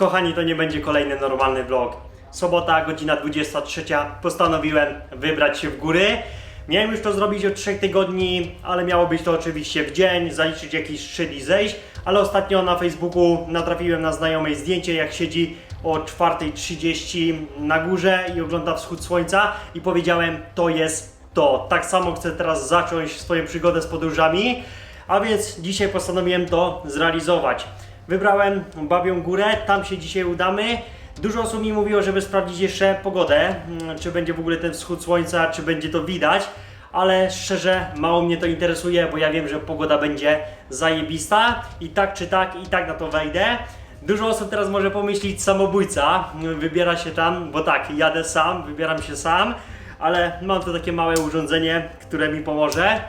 Kochani, to nie będzie kolejny normalny vlog. Sobota, godzina 23. Postanowiłem wybrać się w góry. Miałem już to zrobić od 3 tygodni, ale miało być to oczywiście w dzień, zaliczyć jakiś szczyt i zejść. Ale ostatnio na Facebooku natrafiłem na znajomej zdjęcie, jak siedzi o 4.30 na górze i ogląda wschód słońca i powiedziałem, to jest to. Tak samo chcę teraz zacząć swoją przygodę z podróżami, a więc dzisiaj postanowiłem to zrealizować. Wybrałem Babią Górę, tam się dzisiaj udamy. Dużo osób mi mówiło, żeby sprawdzić jeszcze pogodę, mm, czy będzie w ogóle ten wschód słońca, czy będzie to widać, ale szczerze mało mnie to interesuje, bo ja wiem, że pogoda będzie zajebista i tak czy tak, i tak na to wejdę. Dużo osób teraz może pomyśleć samobójca, wybiera się tam, bo tak, jadę sam, wybieram się sam, ale mam to takie małe urządzenie, które mi pomoże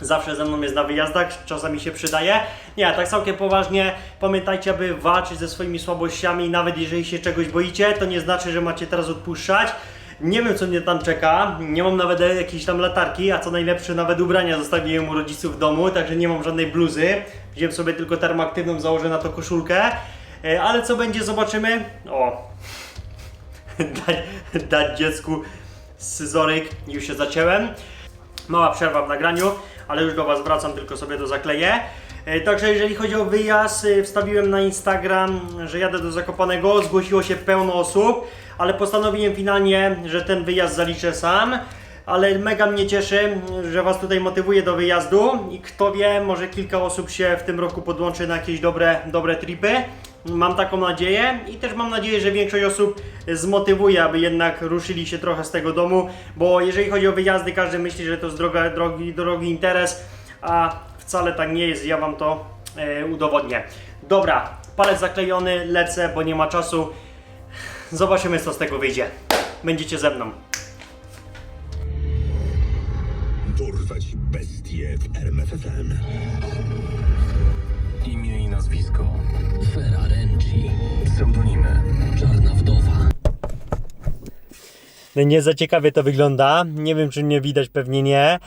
zawsze ze mną jest na wyjazdach, czasami się przydaje. Nie, tak całkiem poważnie, pamiętajcie, aby walczyć ze swoimi słabościami, nawet jeżeli się czegoś boicie, to nie znaczy, że macie teraz odpuszczać. Nie wiem, co mnie tam czeka, nie mam nawet jakiejś tam latarki, a co najlepsze, nawet ubrania zostawiłem u rodziców w domu, także nie mam żadnej bluzy. Wziąłem sobie tylko termoaktywną, założę na to koszulkę. E, Ale co będzie, zobaczymy. O, dać, dać dziecku scyzoryk, już się zacięłem. Mała przerwa w nagraniu, ale już do Was wracam, tylko sobie to zakleję. E, Także jeżeli chodzi o wyjazd, e, wstawiłem na Instagram, że jadę do Zakopanego, zgłosiło się pełno osób, ale postanowiłem finalnie, że ten wyjazd zaliczę sam. Ale mega mnie cieszy, że Was tutaj motywuję do wyjazdu i kto wie, może kilka osób się w tym roku podłączy na jakieś dobre, dobre tripy. Mam taką nadzieję i też mam nadzieję, że większość osób zmotywuje, aby jednak ruszyli się trochę z tego domu, bo jeżeli chodzi o wyjazdy, każdy myśli, że to jest droga, drogi, drogi interes, a wcale tak nie jest, ja Wam to e, udowodnię. Dobra, palec zaklejony, lecę, bo nie ma czasu. Zobaczymy, co z tego wyjdzie. Będziecie ze mną. Dorwać bestie w RMFFM. Imię i nazwisko. Ferrarenci, Pseudonimy. Czarna Wdowa, No nie za ciekawie to wygląda. Nie wiem, czy mnie widać, pewnie nie.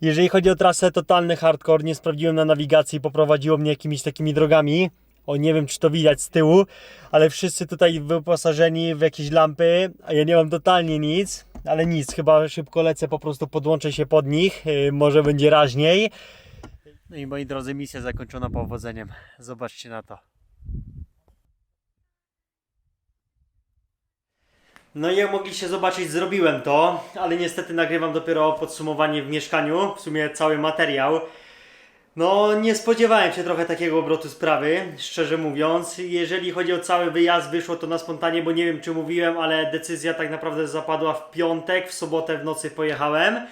Jeżeli chodzi o trasę, totalny hardcore. Nie sprawdziłem na nawigacji, poprowadziło mnie jakimiś takimi drogami. O, nie wiem, czy to widać z tyłu, ale wszyscy tutaj wyposażeni w jakieś lampy, a ja nie mam totalnie nic, ale nic, chyba szybko lecę, po prostu podłączę się pod nich, yy, może będzie raźniej. No i moi drodzy, misja zakończona powodzeniem. Zobaczcie na to. No i jak mogliście zobaczyć, zrobiłem to, ale niestety nagrywam dopiero podsumowanie w mieszkaniu, w sumie cały materiał. No, nie spodziewałem się trochę takiego obrotu sprawy, szczerze mówiąc. Jeżeli chodzi o cały wyjazd, wyszło to na spontanie, bo nie wiem czy mówiłem, ale decyzja tak naprawdę zapadła w piątek, w sobotę w nocy pojechałem.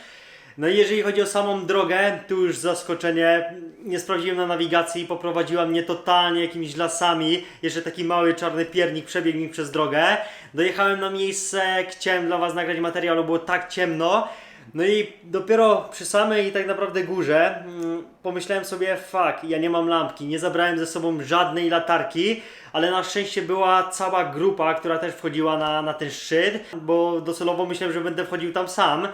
No i jeżeli chodzi o samą drogę, tu już zaskoczenie. Nie sprawdziłem na nawigacji, poprowadziła mnie totalnie jakimiś lasami. Jeszcze taki mały czarny piernik przebiegł mi przez drogę. Dojechałem na miejsce, chciałem dla Was nagrać materiał, ale było tak ciemno. No i dopiero przy samej tak naprawdę górze mm, pomyślałem sobie, fuck, ja nie mam lampki, nie zabrałem ze sobą żadnej latarki, ale na szczęście była cała grupa, która też wchodziła na, na ten szczyt, bo docelowo myślałem, że będę wchodził tam sam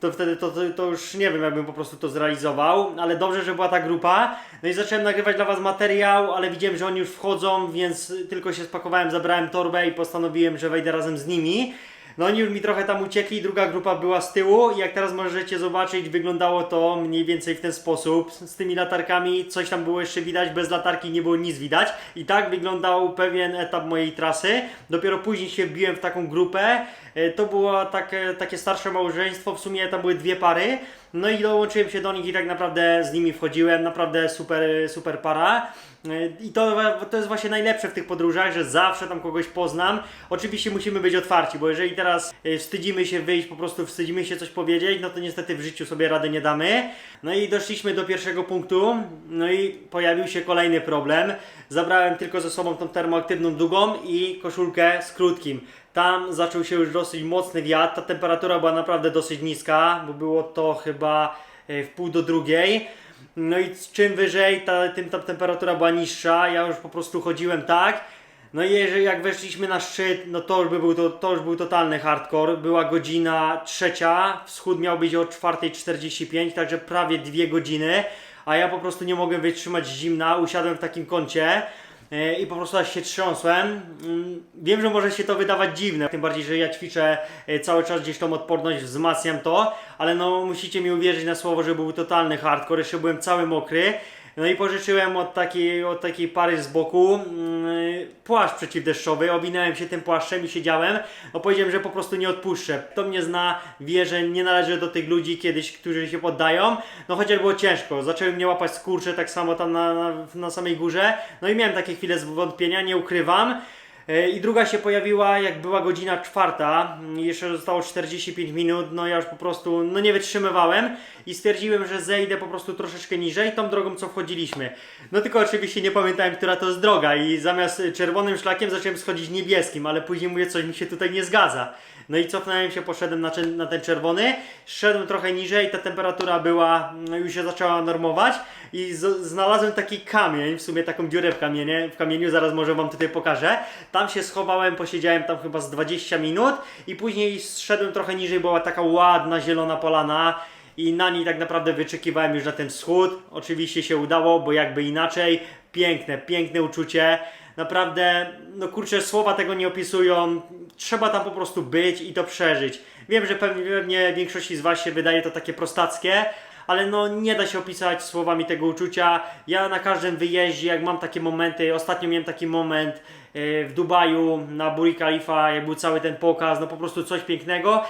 to wtedy to, to, to już nie wiem, jakbym po prostu to zrealizował, ale dobrze, że była ta grupa. No i zacząłem nagrywać dla Was materiał, ale widziałem, że oni już wchodzą, więc tylko się spakowałem, zabrałem torbę i postanowiłem, że wejdę razem z nimi. No oni już mi trochę tam uciekli, druga grupa była z tyłu i jak teraz możecie zobaczyć, wyglądało to mniej więcej w ten sposób. Z tymi latarkami coś tam było jeszcze widać, bez latarki nie było nic widać. I tak wyglądał pewien etap mojej trasy. Dopiero później się wbiłem w taką grupę. E, To było takie, takie starsze małżeństwo, w sumie tam były dwie pary. No i dołączyłem się do nich i tak naprawdę z nimi wchodziłem. Naprawdę super, super para. E, I to, to jest właśnie najlepsze w tych podróżach, że zawsze tam kogoś poznam. Oczywiście musimy być otwarci, bo jeżeli teraz e, wstydzimy się wyjść, po prostu wstydzimy się coś powiedzieć, no to niestety w życiu sobie rady nie damy. No i doszliśmy do pierwszego punktu, no i pojawił się kolejny problem. Zabrałem tylko ze sobą tą termoaktywną długą i koszulkę z krótkim. Tam zaczął się już dosyć mocny wiatr, ta temperatura była naprawdę dosyć niska, bo było to chyba e, w pół do drugiej. No i czym wyżej, ta, tym ta temperatura była niższa. Ja już po prostu chodziłem tak. No i jeżeli jak weszliśmy na szczyt, no to już, by był, to, to już był totalny hardcore. Była godzina trzecia, wschód miał być o 4.45, także prawie dwie godziny. A ja po prostu nie mogłem wytrzymać zimna, usiadłem w takim kącie. E, i po prostu aż się trząsłem. Mm, Wiem, że może się to wydawać dziwne, tym bardziej, że ja ćwiczę e, cały czas gdzieś tą odporność, wzmacniam to, ale no musicie mi uwierzyć na słowo, że był totalny hardcore, jeszcze byłem cały mokry. No i pożyczyłem od takiej, od takiej pary z boku mm, płaszcz przeciwdeszczowy, owinąłem się tym płaszczem i siedziałem. No że po prostu nie odpuszczę. Kto mnie zna, wie, że nie należę do tych ludzi kiedyś, którzy się poddają. No chociaż było ciężko. Zaczęły mnie łapać skurcze tak samo tam na, na, na samej górze. No i miałem takie chwile zwątpienia, nie ukrywam. E, I druga się pojawiła, jak była godzina czwarta, jeszcze zostało 45 minut, no ja już po prostu, no nie wytrzymywałem i stwierdziłem, że zejdę po prostu troszeczkę niżej, tą drogą co wchodziliśmy. No tylko oczywiście nie pamiętałem, która to jest droga i zamiast czerwonym szlakiem zacząłem schodzić niebieskim, ale później mówię, coś mi się tutaj nie zgadza. No i cofnąłem się, poszedłem na, na ten czerwony, szedłem trochę niżej, ta temperatura była, no już się zaczęła normować i znalazłem taki kamień, w sumie taką dziurę w, kamienie, w kamieniu, zaraz może wam tutaj pokażę. Tam się schowałem, posiedziałem tam chyba z 20 minut i później zszedłem trochę niżej, była taka ładna zielona polana i na niej tak naprawdę wyczekiwałem już na ten wschód. Oczywiście się udało, bo jakby inaczej. Piękne, piękne uczucie. Naprawdę, no kurczę, słowa tego nie opisują. Trzeba tam po prostu być i to przeżyć. Wiem, że pewnie, pewnie większości z Was się wydaje to takie prostackie, ale no nie da się opisać słowami tego uczucia. Ja na każdym wyjeździe, jak mam takie momenty, ostatnio miałem taki moment e, w Dubaju na Burj Khalifa, jak był cały ten pokaz, no po prostu coś pięknego.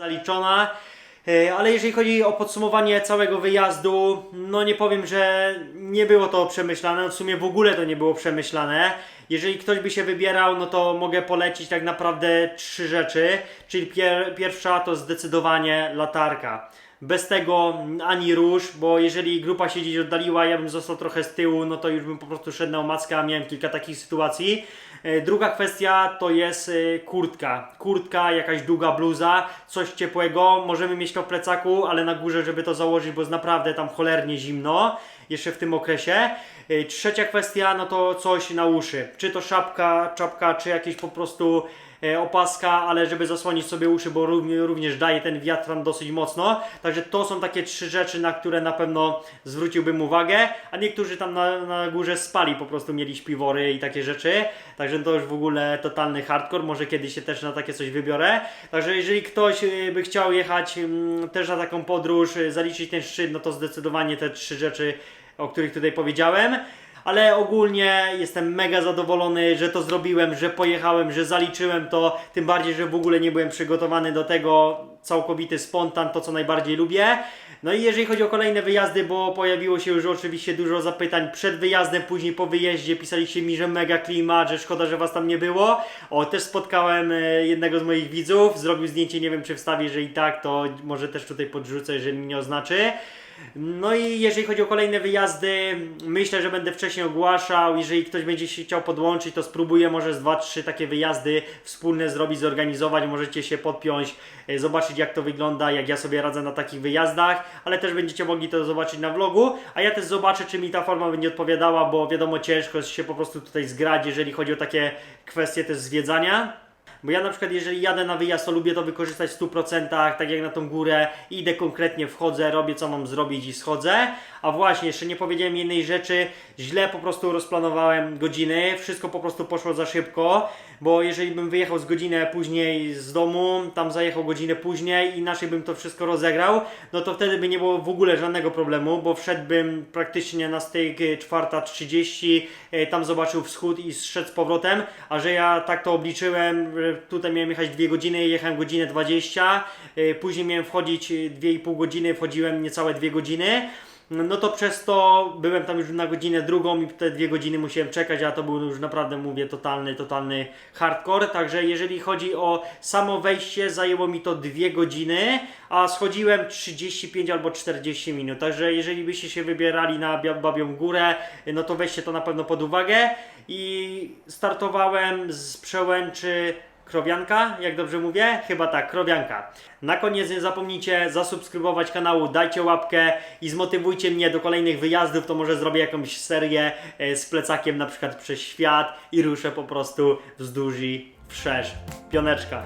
Zaliczona. E, Ale jeżeli chodzi o podsumowanie całego wyjazdu, no nie powiem, że nie było to przemyślane, w sumie w ogóle to nie było przemyślane. Jeżeli ktoś by się wybierał, no to mogę polecić tak naprawdę trzy rzeczy. Czyli pier pierwsza to zdecydowanie latarka. Bez tego ani róż, bo jeżeli grupa się gdzieś oddaliła, ja bym został trochę z tyłu, no to już bym po prostu szedł na omackę, a miałem kilka takich sytuacji. E, Druga kwestia to jest e, kurtka. Kurtka, jakaś długa bluza, coś ciepłego. Możemy mieć to w plecaku, ale na górze, żeby to założyć, bo jest naprawdę tam cholernie zimno. Jeszcze w tym okresie. E, Trzecia kwestia, no to coś na uszy. Czy to szapka, czapka, czy jakieś po prostu opaska, ale żeby zasłonić sobie uszy, bo równie- również daje ten wiatr tam dosyć mocno. Także to są takie trzy rzeczy, na które na pewno zwróciłbym uwagę. A niektórzy tam na, na górze spali, po prostu mieli śpiwory i takie rzeczy. Także to już w ogóle totalny hardcore. Może kiedyś się też na takie coś wybiorę. Także jeżeli ktoś y, by chciał jechać mm, też na taką podróż, y, zaliczyć ten szczyt, no to zdecydowanie te trzy rzeczy, o których tutaj powiedziałem. Ale ogólnie jestem mega zadowolony, że to zrobiłem, że pojechałem, że zaliczyłem to. Tym bardziej, że w ogóle nie byłem przygotowany do tego. Całkowity spontan, to co najbardziej lubię. No i jeżeli chodzi o kolejne wyjazdy, bo pojawiło się już oczywiście dużo zapytań przed wyjazdem, później po wyjeździe pisaliście mi, że mega klimat, że szkoda, że was tam nie było. O, też spotkałem e, jednego z moich widzów, zrobił zdjęcie, nie wiem czy wstawię, że i tak, to może też tutaj podrzucę, jeżeli mnie oznaczy. No i jeżeli chodzi o kolejne wyjazdy, myślę, że będę wcześniej ogłaszał. Jeżeli ktoś będzie się chciał podłączyć, to spróbuję może z 2-3 takie wyjazdy wspólne zrobić, zorganizować. Możecie się podpiąć, e, zobaczyć jak to wygląda, jak ja sobie radzę na takich wyjazdach, ale też będziecie mogli to zobaczyć na vlogu. A ja też zobaczę, czy mi ta forma będzie odpowiadała, bo wiadomo, ciężko się po prostu tutaj zgrać, jeżeli chodzi o takie kwestie też zwiedzania. Bo ja na przykład jeżeli jadę na wyjazd, to lubię to wykorzystać w 100%, tak jak na tą górę, idę konkretnie, wchodzę, robię co mam zrobić i schodzę. A właśnie, jeszcze nie powiedziałem jednej rzeczy, źle po prostu rozplanowałem godziny, wszystko po prostu poszło za szybko, bo jeżeli bym wyjechał z godzinę później z domu, tam zajechał godzinę później, inaczej bym to wszystko rozegrał, no to wtedy by nie było w ogóle żadnego problemu, bo wszedłbym praktycznie na styk y, 4.30, y, tam zobaczył wschód i zszedł z powrotem, a że ja tak to obliczyłem, że tutaj miałem jechać 2 godziny, jechałem godzinę 20, y, później miałem wchodzić y, 2,5 godziny, wchodziłem niecałe 2 godziny, no to przez to byłem tam już na godzinę drugą i te dwie godziny musiałem czekać, a to był już naprawdę, mówię, totalny, totalny hardcore. Także jeżeli chodzi o samo wejście, zajęło mi to dwie godziny, a schodziłem 35 albo 40 minut. Także jeżeli byście się wybierali na Babią Górę, no to weźcie to na pewno pod uwagę. I startowałem z przełęczy Krowianka, jak dobrze mówię? Chyba tak, krowianka. Na koniec nie zapomnijcie zasubskrybować kanału, dajcie łapkę i zmotywujcie mnie do kolejnych wyjazdów, to może zrobię jakąś serię e, z plecakiem na przykład przez świat i ruszę po prostu wzdłuż i wszerz. Pioneczka.